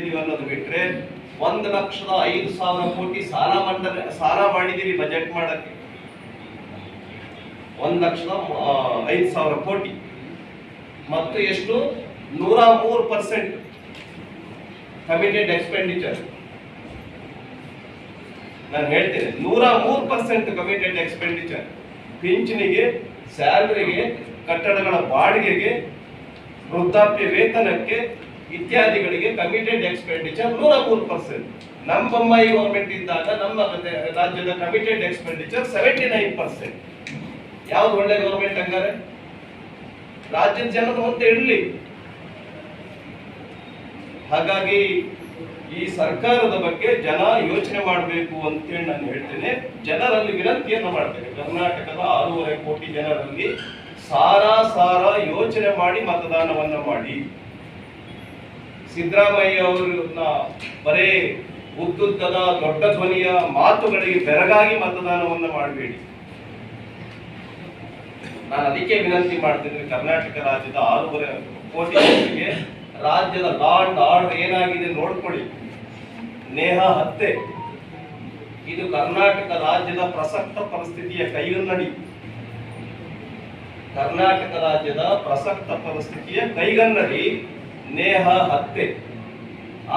ಕೊಟ್ಟಿದೀವಿ ಅನ್ನೋದು ಬಿಟ್ರೆ ಒಂದು ಲಕ್ಷದ ಐದು ಸಾವಿರ ಕೋಟಿ ಸಾಲ ಮಂಡನೆ ಸಾಲ ಮಾಡಿದ್ದೀರಿ ಬಜೆಟ್ ಮಾಡಕ್ಕೆ. ಒಂದು ಲಕ್ಷದ ಐದು ಸಾವಿರ ಕೋಟಿ. ಮತ್ತು ಎಷ್ಟು? ನೂರ ಮೂರು ಪರ್ಸೆಂಟ್ ಕಮಿಟೆಡ್ ಎಕ್ಸ್ಪೆಂಡಿಚರ್ ನಾನು ಹೇಳ್ತೇನೆ, ನೂರ ಮೂರು ಪರ್ಸೆಂಟ್ ಕಮಿಟೆಡ್ ಎಕ್ಸ್ಪೆಂಡಿಚರ್ ಪಿಂಚಣಿಗೆ, ಸ್ಯಾಲರಿಗೆ, ಕಟ್ಟಡಗಳ ಬಾಡಿಗೆಗೆ, ವೃದ್ಧಾಪ್ಯ ವೇತನಕ್ಕೆ ಇತ್ಯಾದಿಗಳಿಗೆ ಕಮಿಟೆಡ್ ಎಕ್ಸ್ಪೆಂಡಿಚರ್ ನೂರ ಮೂರು ಪರ್ಸೆಂಟ್ ನಮ್ಮ ಬೊಮ್ಮಾಯಿ ಗೌರ್ಮೆಂಟ್ ಇದ್ದಾಗ ನಮ್ಮ ರಾಜ್ಯದ committed expenditure seventy nine percent ಯಾವ್ದು ಒಳ್ಳೆ ಗೌರ್ಮೆಂಟ್ ಹಂಗಾರೆ? ರಾಜ್ಯದ ಜನರು ಮುಂದೆ ಇಡಲಿ ಹಾಗಾಗಿ ಈ ಸರ್ಕಾರದ ಬಗ್ಗೆ ಜನ ಯೋಚನೆ ಮಾಡಬೇಕು ಅಂತೇಳಿ ನಾನು ಹೇಳ್ತೇನೆ. ಜನರಲ್ಲಿ ವಿನಂತಿಯನ್ನು ಮಾಡ್ತೇನೆ. ಕರ್ನಾಟಕದ ಆರೂವರೆ ಕೋಟಿ ಜನರಲ್ಲಿ ಸಾರಾ ಸಾರ ಯೋಚನೆ ಮಾಡಿ ಮತದಾನವನ್ನ ಮಾಡಿ. ಸಿದ್ದರಾಮಯ್ಯ ಅವರನ್ನ ಬರೇ ಉದ್ದುದ್ದದ ದೊಡ್ಡ ಧ್ವನಿಯ ಮಾತುಗಳಿಗೆ ಬೆರಗಾಗಿ ಮತದಾನವನ್ನು ಮಾಡಬೇಡಿ. ನಾನು ಅದಕ್ಕೆ ವಿನಂತಿ ಮಾಡ್ತೀನಿ ಕರ್ನಾಟಕ ರಾಜ್ಯದ ಆರೂವರೆ ಕೋಟಿ ಜನರಿಗೆ ರಾಜ್ಯದ ಲಾಂಡ್ ಆರ್ಡರ್ ಏನಾಗಿದೆ ನೋಡ್ಕೊಳ್ಳಿ. ನೇಹ ಹತ್ತೆ ಇದು ಕರ್ನಾಟಕ ರಾಜ್ಯದ ಪ್ರಸಕ್ತ ಪರಿಸ್ಥಿತಿಯ ಕೈಗನ್ನಡಿ ಕರ್ನಾಟಕ ರಾಜ್ಯದ ಪ್ರಸಕ್ತ ಪರಿಸ್ಥಿತಿಯ ಕೈಗನ್ನಡಿ. ನೇಹ ಹತ್ಯೆ.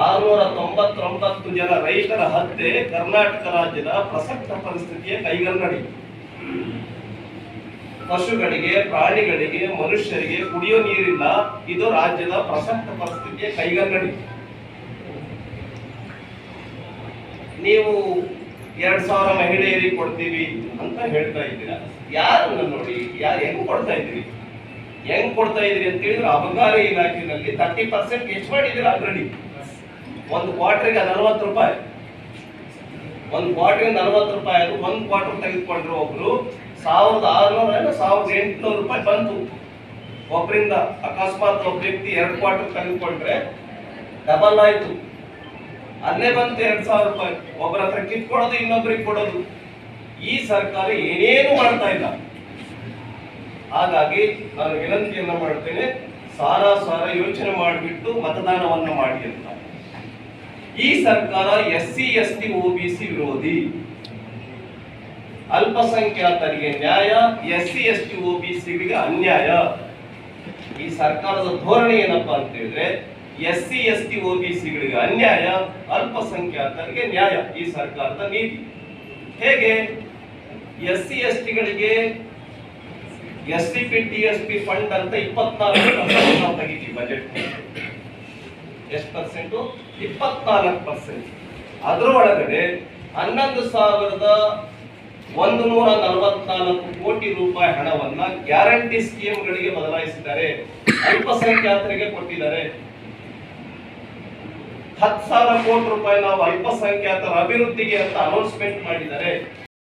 ಆರುನೂರ ತೊಂಬತ್ತೊಂಬತ್ತು ಜನ ರೈತರ ಹತ್ಯೆ ಕರ್ನಾಟಕ ರಾಜ್ಯದ ಪ್ರಸಕ್ತ ಪರಿಸ್ಥಿತಿಯ ಕೈಗನ್ನಡಿ. ಪಶುಗಳಿಗೆ, ಪ್ರಾಣಿಗಳಿಗೆ, ಮನುಷ್ಯರಿಗೆ ಕುಡಿಯೋ ನೀರಿಲ್ಲ. ಇದು ರಾಜ್ಯದ ಪ್ರಸಕ್ತ ಪರಿಸ್ಥಿತಿಯ ಕೈಗನ್ನಡಿ. ನೀವು ಎರಡ್ ಸಾವಿರ ಮಹಿಳೆಯರಿಗೆ ಕೊಡ್ತೀವಿ ಅಂತ ಹೇಳ್ತಾ ಇದ್ದೀರಾ. ಯಾರನ್ನ ನೋಡಿ, ಯಾರು ಹೆಂಗ್ ಕೊಡ್ತಾ ಇದ್ದೀರಿ? ಹೆಂಗ್ ಕೊಡ್ತಾ ಇದ್ರಿ ಅಂತ ಹೇಳಿದ್ರೆ ಅಬಕಾರಿ ಇಲಾಖೆನಲ್ಲಿ ತರ್ಟಿ ಪರ್ಸೆಂಟ್ ಹೆಚ್ಚು ಮಾಡಿದ್ದೀರಾ ಆಲ್ರೆಡಿ ಒಂದು ಕ್ವಾರ್ಟರ್ಗೆ ನಲವತ್ತು ರೂಪಾಯಿ. ಒಂದು ಕ್ವಾರ್ಟರ್ಗೆ ನಲ್ವತ್ತು ರೂಪಾಯಿ ಅದು ಒಂದು ಕ್ವಾರ್ಟರ್ ತೆಗೆದುಕೊಂಡ್ರು ಒಬ್ರು. ಸಾವಿರದ ಆರುನೂರ ಸಾವಿರದ ಎಂಟುನೂರು ರೂಪಾಯಿ ಬಂತು. ಒಬ್ಬರಿಂದ ಅಕಸ್ಮಾತ್ ಒಬ್ಬ ವ್ಯಕ್ತಿ ಎರಡು ಕ್ವಾರ್ಟರ್ ತೆಗೆದುಕೊಂಡ್ರೆ ಡಬಲ್ ಆಯ್ತು. ಅಲ್ಲೇ ಬಂತು ಎರಡ್ ಸಾವಿರ ರೂಪಾಯಿ. ಒಬ್ಬರ ಹತ್ರ ಕಿತ್ಕೊಡೋದು ಇನ್ನೊಬ್ಬರಿಗೆ ಕೊಡೋದು. ಈ ಸರ್ಕಾರ ಏನೇನು ಮಾಡ್ತಾ ಇಲ್ಲ. ಹಾಗಾಗಿ ನಾನು ವಿನಂತಿಯನ್ನು ಮಾಡ್ತೇನೆ, ಸಾರ ಸಾರ ಯೋಚನೆ ಮಾಡಿಬಿಟ್ಟು ಮತದಾನವನ್ನು ಮಾಡಿ ಅಂತ. ಈ ಸರ್ಕಾರ S C S T C ವಿರೋಧಿ. ಅಲ್ಪಸಂಖ್ಯಾತರಿಗೆ ನ್ಯಾಯ ಎಸ್ ಸಿ ಎಸ್ ಟಿ ಸಿಗಳಿಗೆ ಅನ್ಯಾಯ. ಈ ಸರ್ಕಾರದ ಧೋರಣೆ ಏನಪ್ಪ ಅಂತ ಹೇಳಿದ್ರೆ ಎಸ್ ಸಿ ಎಸ್ ಟಿ ಸಿಗಳಿಗೆ ಅನ್ಯಾಯ, ಅಲ್ಪಸಂಖ್ಯಾತರಿಗೆ ನ್ಯಾಯ ಈ ಸರ್ಕಾರದ ನೀತಿ. ಹೇಗೆ? S C S ಟಿಗಳಿಗೆ S C P T S P fund ಅಂತ ಇಪ್ಪತ್ನಾಲ್ಕು ಪರ್ಸೆಂಟ್ ನಾವು ತೆಗಿತೀವಿ ಬಜೆಟ್ ಎಷ್ಟು ಪರ್ಸೆಂಟು ಇಪ್ಪತ್ನಾಲ್ಕು ಪರ್ಸೆಂಟ್ ಅದರ ಒಳಗಡೆ ಹನ್ನೊಂದು ಸಾವಿರದ ಒಂದು ನೂರ ನಲವತ್ನಾಲ್ಕು ಕೋಟಿ ರೂಪಾಯಿ ಹಣವನ್ನ ಗ್ಯಾರಂಟಿ ಸ್ಕೀಮ್ಗಳಿಗೆ ಬದಲಾಯಿಸಿದ್ದಾರೆ. ಅಲ್ಪಸಂಖ್ಯಾತರಿಗೆ ಕೊಟ್ಟಿದ್ದಾರೆ. ಹತ್ತು ಸಾವಿರ ಕೋಟಿ ರೂಪಾಯಿ ನಾವು ಅಲ್ಪಸಂಖ್ಯಾತರ ಅಭಿವೃದ್ಧಿಗೆ ಅಂತ ಅನೌನ್ಸ್ಮೆಂಟ್ ಮಾಡಿದ್ದಾರೆ.